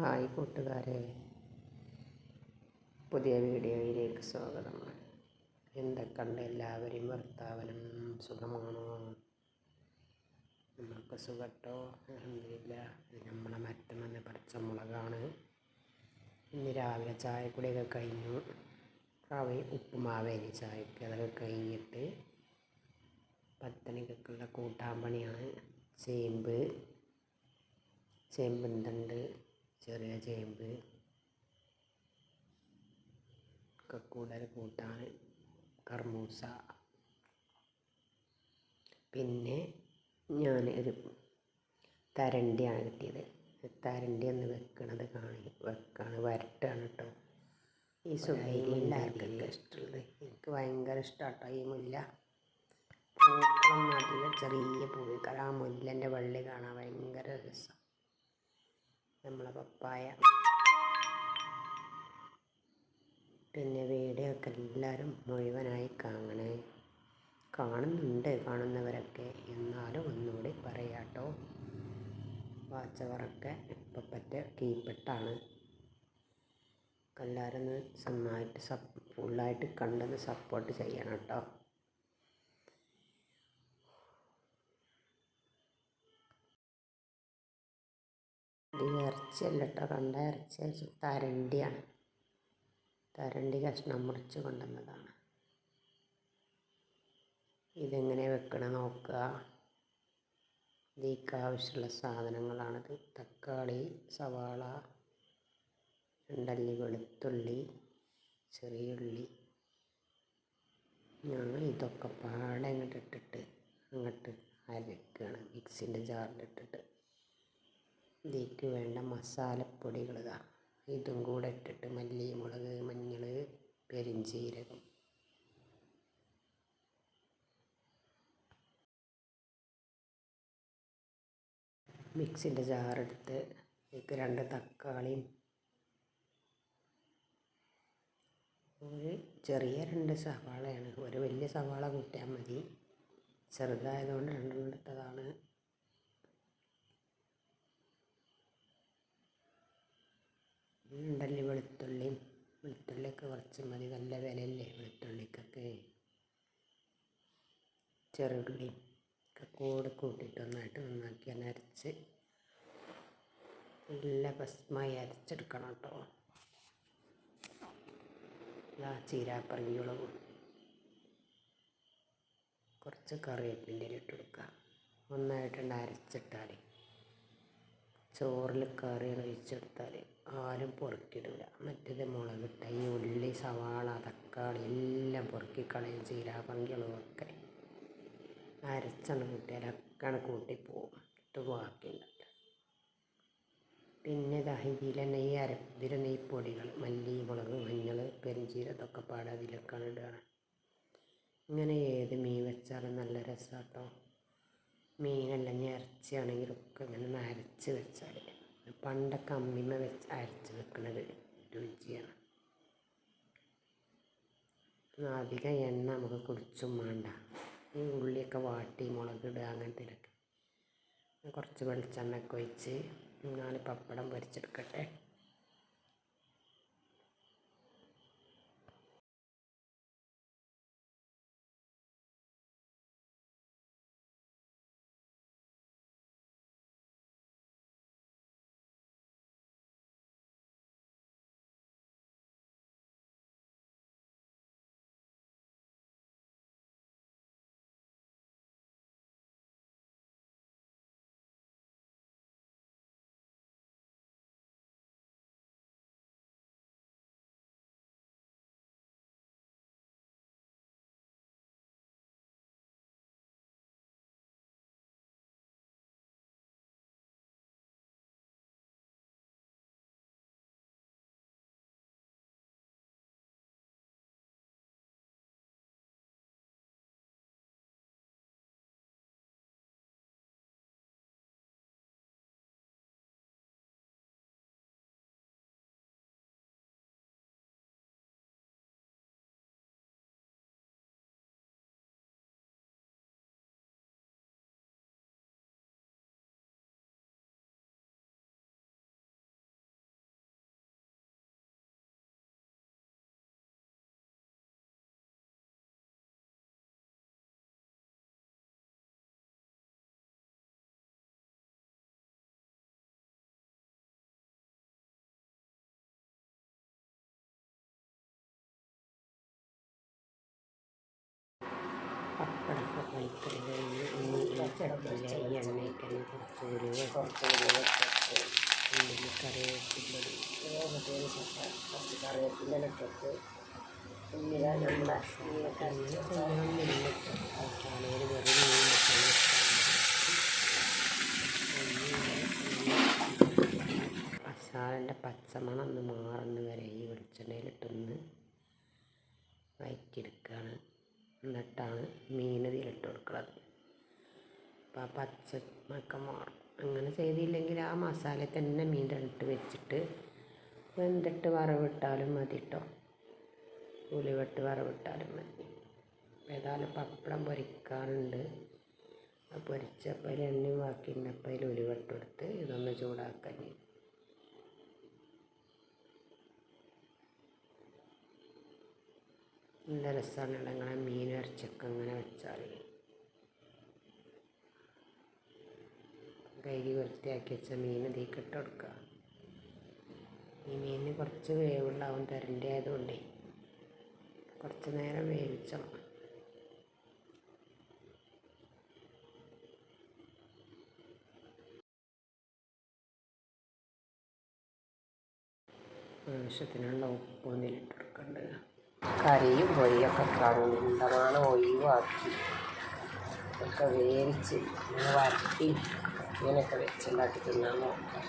Hi കൂട്ടുകാരെ. പുതിയ വീഡിയോയിലേക്ക് സ്വാഗതം. എന്തൊക്കെയുണ്ട് എല്ലാവരും ഭർത്താവനും സുഖമാണോ? നമുക്ക് സുഖട്ടോ? അലഹമില്ല നമ്മളെ മറ്റമെന്ന് പച്ചമുളകാണ് ഇന്ന് രാവിലെ ചായക്കുടിയൊക്കെ കഴിഞ്ഞു. റവ ഉപ്പുമാവേലി ചായക്ക്. അതൊക്കെ കഴിഞ്ഞിട്ട് പത്തണിക്കൊക്കെയുള്ള കൂട്ടാൻ പണിയാണ്. ചേമ്പ് ചേമ്പുണ്ടുണ്ട് ചെറിയ ചേമ്പ് ഒക്കെ കൂടുതൽ കൂട്ടാൻ കർമൂസ. പിന്നെ ഞാൻ ഒരു തരണ്ടിയാണ് കിട്ടിയത്. തരണ്ടി എന്ന് വെക്കണത് കാണി വെക്കാണ് വരട്ടാണ് കേട്ടോ ഈ എല്ലാവർക്കൊക്കെ ഇഷ്ടമുള്ളത് എനിക്ക് ഭയങ്കര ഇഷ്ടമാട്ടോ ഈ മുല്ല. പൂക്കളും ചെറിയ പൂക്കൾ ആ മുല്ലന്റെ വള്ളി കാണാൻ നമ്മളെ പപ്പായ. പിന്നെ വീഡിയോ എല്ലാവരും മുഴുവനായി കാണണേ. കാണുന്നുണ്ട് കാണുന്നവരൊക്കെ. എന്നാലും ഒന്നുകൂടി പറയാട്ടോ. വാച്ചവറൊക്കെ ഇപ്പം പറ്റ കീപ്പെട്ടാണ് എല്ലാവരും ഒന്ന് നന്നായിട്ട് സപ്പ് ഫുള്ളായിട്ട് കണ്ടെന്ന് സപ്പോർട്ട് ചെയ്യണം കേട്ടോ. ഇത് ഇറച്ചിയല്ല കേട്ടോ കണ്ട ഇറച്ചി തരണ്ടിയാണ്. തരണ്ടി കഷ്ണം മുറിച്ച് കൊണ്ടുവന്നതാണ്. ഇതെങ്ങനെ വെക്കണം നോക്കുക. ഇതിക്ക് ആവശ്യമുള്ള സാധനങ്ങളാണിത്. തക്കാളി സവാള രണ്ടല്ലി വെളുത്തുള്ളി ചെറിയുള്ളി ഞങ്ങൾ ഇതൊക്കെ പാടെ അങ്ങോട്ട് ഇട്ടിട്ട് അങ്ങോട്ട് അരക്കുകയാണ് മിക്സിന്റെ ജാറിലിട്ടിട്ട്. ഇതിലേക്ക് വേണ്ട മസാലപ്പൊടികൾ ഇതാ. ഇതും കൂടെ ഇട്ടിട്ട് മല്ലി മുളക് മഞ്ഞൾ പെരിഞ്ചീരകം. മിക്സിന്റെ ജാറെടുത്ത് ഇതിലേക്ക് രണ്ട് തക്കാളിയും ഒരു ചെറിയ രണ്ട് സവാളയാണ്. ഒരു വലിയ സവാള കൂട്ടിയാൽ മതി. ചെറുതായതുകൊണ്ട് രണ്ടെണ്ണം എടുത്തതാണ്. ഉണ്ടല്ലേ വെളുത്തുള്ളിയും വെളുത്തുള്ളിയൊക്കെ കുറച്ച് മതി നല്ല വിലയല്ലേ വെളുത്തുള്ളിക്കൊക്കെ. ചെറുള്ളി ഒക്കെ കൂടെ കൂട്ടിയിട്ട് ഒന്നായിട്ട് നന്നാക്കി അരച്ച് നല്ല ഭസ്മായി അരച്ചെടുക്കണം കേട്ടോ. ആ ചീരാപ്പറങ്കിയുളകും കുറച്ച് കറിവേപ്പിന്റെ ഇട്ട് കൊടുക്കുക ഒന്നായിട്ടുണ്ട് അരച്ചിട്ടാൽ ചോറിൽ കറി ഒഴിച്ചെടുത്താൽ ആരും പൊറുക്കിടില്ല മറ്റേത് മുളകിട്ട ഈ ഉള്ളി സവാള തക്കാളി എല്ലാം പൊറുക്കി കളയും ചീരാപ്പറങ്കികളൊക്കെ അരച്ചെണ്ണം കൂട്ടിയാലൊക്കെ പോകും ഇട്ട് ബാക്കിയുണ്ടല്ലോ പിന്നെ ഇതാ ഇതിൽ തന്നെ ഈ അര ഇതിൽ തന്നെ പൊടികൾ മല്ലി മുളക് മഞ്ഞൾ പെരിഞ്ചീരം ഇതൊക്കെ പാടെ അതിലൊക്കെ ഇടുകയാണ് ഇങ്ങനെ ഏത് മീൻ വെച്ചാലും നല്ല രസമാട്ടോ മീനല്ല ഇനി ഒക്കെ ഇങ്ങനെ അരച്ച് വെച്ചാൽ പണ്ടൊക്കെ അമ്മിമ വെച്ച് അരച്ച് വെക്കുന്നത് രുചിയാണ്. അധികം എണ്ണ നമുക്ക് കുടിച്ചും വേണ്ട. ഈ ഉള്ളിയൊക്കെ വാട്ടി മുളകിടുക അങ്ങനത്തെ കുറച്ച് വെളിച്ചെണ്ണ ഒക്കെ ഒഴിച്ച് നാല് പപ്പടം പൊരിച്ചെടുക്കട്ടെ. പപ്പടമൊക്കെ കഴിഞ്ഞ് ഇനി ഈ ചട്ടിയിലെ ഈ എണ്ണയ്ക്ക് തന്നെ കുറച്ച് ഉലുവ കുറച്ച് ഉലുവയിട്ടിട്ട് കറിവേപ്പിന്റെ കുറച്ച് പച്ചമണം ഒന്ന് മാറുന്ന വരെ ഈ വെളിച്ചെണ്ണയിലിട്ടൊന്ന് വയറ്റിയെടുക്കുകയാണ്. എന്നിട്ടാണ് മീൻ ഇതിലിട്ട് കൊടുക്കുന്നത് അപ്പോൾ ആ പച്ച പച്ചമൊക്കെ മാറും അങ്ങനെ ചെയ്തില്ലെങ്കിൽ ആ മസാല തന്നെ മീൻ ഇട്ട് വെച്ചിട്ട് വെന്തിട്ട് വറവിട്ടാലും മതി കേട്ടോ ഉലിവെട്ട് വറവിട്ടാലും മതി. ഏതായാലും പപ്പടം പൊരിക്കാറുണ്ട് ആ പൊരിച്ചപ്പോൾ എണ്ണയും ബാക്കി അപ്പോൾ അതിൽ ഉലിവെട്ടെടുത്ത് ഇതൊന്ന് ചൂടാക്കാൻ നല്ല രസമാണ് ഇങ്ങനെ മീൻ വരച്ചൊക്കെ അങ്ങനെ വെച്ചാൽ കഴുകി വൃത്തിയാക്കി വെച്ച മീൻ തീക്കിട്ട് കൊടുക്കുക ഈ മീനിന് കുറച്ച് വേവുണ്ടാവും തരന്റെ ആയതുകൊണ്ടേ കുറച്ച് നേരം വേവിച്ചോ ആവശ്യത്തിനുള്ള ഉപ്പൊന്നിലിട്ട് കൊടുക്കേണ്ടത് കറിയും പൊരിയൊക്കെ കണ്ടമാണ് ഒഴിവാക്കി ഒക്കെ വേവിച്ച് വരട്ടി ഇങ്ങനെയൊക്കെ വെച്ചുണ്ടാക്കി തിന്നാൻ നോക്കാം.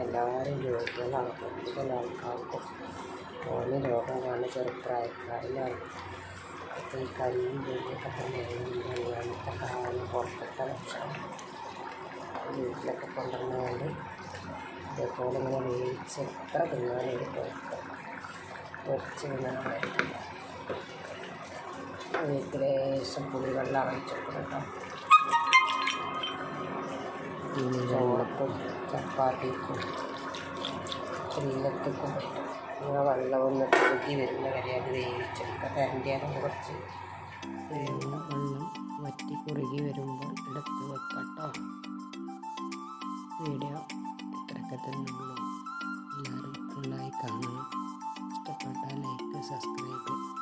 എല്ലാവരും രോഗികളാണ് കൂടുതൽ ആൾക്കാർക്കും ഓന് രോഗം കാണുന്ന ചെറുപ്രായക്കാരിലാണ് അപ്പോൾ ഈ കരിയും പൊരിയൊക്കെ തന്നെ അങ്ങനത്തെ കാണുന്ന പുറത്തൊക്കെ വെച്ചാൽ വീട്ടിലൊക്കെ കൊണ്ടുവന്നുകൊണ്ട് ഇതേപോലെ ഇങ്ങനെ വേവിച്ച് എത്ര തിന്നാനും ഒരു പൊരിച്ച് തിന്നാനായിരിക്കും അതിലേക്ക് ലേശം പുളിവെള്ളം ഒഴിച്ചെടുക്കണം കേട്ടോ ചോളക്കും ചപ്പാത്തിക്കും ചെല്ലത്തിക്കും ഇങ്ങനെ വെള്ളം ഒന്ന് കുറുകി വരുന്ന വരെ അത് വേവിച്ചെടുക്കുക തരണ്ടിയാണ് കുറച്ച് വെള്ളം വറ്റി കുറുകി വരുമ്പോൾ എടുത്ത് വെക്കാം കേട്ടോ. വീഡിയോ ഇത്രയൊക്കെ തന്നെ ഉള്ളൂ. എല്ലാവരും ഫുള്ളായി കാണുക. ഇഷ്ടപ്പെട്ടാൽ ലൈക്ക് സബ്സ്ക്രൈബ്